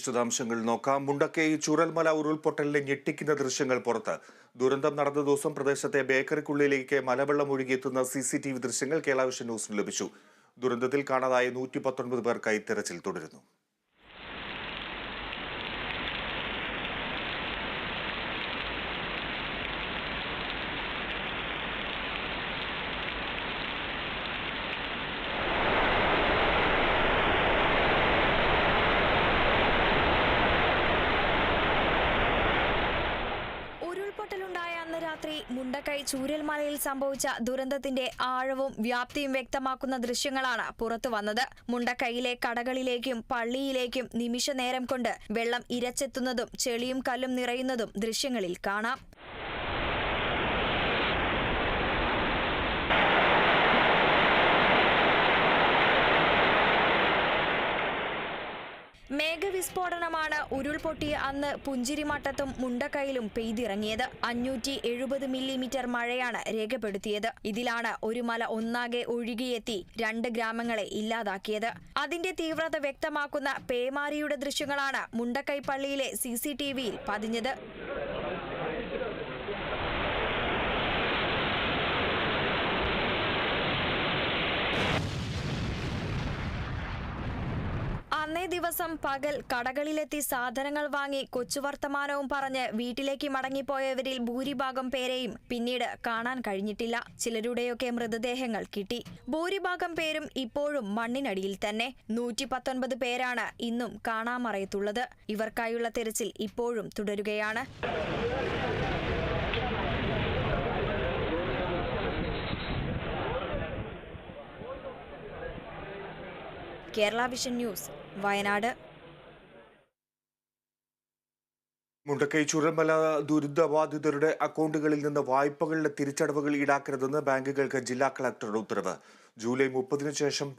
വിശദാംശങ്ങൾ നോക്കാം. മുണ്ടക്കൈ ചുരൽമല ഉരുൾപൊട്ടലിലെ ഞെട്ടിക്കുന്ന ദൃശ്യങ്ങൾ പുറത്ത്. ദുരന്തം നടന്ന ദിവസം പ്രദേശത്തെ ബേക്കറിക്കുള്ളിലേക്ക് മലവെള്ളം ഒഴുകിയെത്തുന്ന സി സി ടി വി ദൃശ്യങ്ങൾ കേരള ന്യൂസിന് ലഭിച്ചു. ദുരന്തത്തിൽ കാണാതായ നൂറ്റി പത്തൊൻപത് പേർക്കായി തെരച്ചിൽ തുടരുന്നു. ഉരുൾപൊട്ടലുണ്ടായ അന്ന് രാത്രി മുണ്ടക്കൈ ചൂരൽമലയിൽ സംഭവിച്ച ദുരന്തത്തിന്റെ ആഴവും വ്യാപ്തിയും വ്യക്തമാക്കുന്ന ദൃശ്യങ്ങളാണ് പുറത്തു വന്നത്. മുണ്ടക്കൈയിലെ കടകളിലേക്കും പള്ളിയിലേക്കും നിമിഷ നേരം കൊണ്ട് വെള്ളം ഇരച്ചെത്തുന്നതും ചെളിയും കല്ലും നിറയുന്നതും ദൃശ്യങ്ങളിൽ കാണാം. മേഘവിസ്ഫോടനമാണ് ഉരുൾപൊട്ടിയ അന്ന് പുഞ്ചിരിമട്ടത്തും മുണ്ടക്കയിലും പെയ്തിറങ്ങിയത്. അഞ്ഞൂറ്റി എഴുപത് മില്ലിമീറ്റർ മഴയാണ് രേഖപ്പെടുത്തിയത്. ഇതിലാണ് ഒരു മല ഒന്നാകെ ഒഴുകിയെത്തി രണ്ട് ഗ്രാമങ്ങളെ ഇല്ലാതാക്കിയത്. അതിന്റെ തീവ്രത വ്യക്തമാക്കുന്ന പേമാരിയുടെ ദൃശ്യങ്ങളാണ് മുണ്ടക്കൈപ്പള്ളിയിലെ സി സി ടി വിയിൽ പതിഞ്ഞത് അന്നേ ദിവസം പകൽ കടകളിലെത്തി സാധനങ്ങൾ വാങ്ങി കൊച്ചുവർത്തമാനവും പറഞ്ഞ് വീട്ടിലേക്ക് മടങ്ങിപ്പോയവരിൽ ഭൂരിഭാഗം പേരെയും പിന്നീട് കാണാൻ കഴിഞ്ഞിട്ടില്ല. ചിലരുടെയൊക്കെ മൃതദേഹങ്ങൾ കിട്ടി. ഭൂരിഭാഗം പേരും ഇപ്പോഴും മണ്ണിനടിയിൽ തന്നെ. നൂറ്റി പത്തൊൻപത് പേരാണ് ഇന്നും കാണാമറയത്തുള്ളത്. ഇവർക്കായുള്ള തെരച്ചിൽ ഇപ്പോഴും തുടരുകയാണ്. Kerala vision news Wayanad. Mundakkai Chooralmala ദുരിതബാധിതരുടെ അക്കൗണ്ടുകളിൽ നിന്ന് വായ്പകളുടെ തിരിച്ചടവുകൾ ഈടാക്കരുതെന്ന് ബാങ്കുകൾക്ക് ജില്ലാ കളക്ടറുടെ ഉത്തരവ്. ജൂലൈ മുപ്പതിനു ശേഷം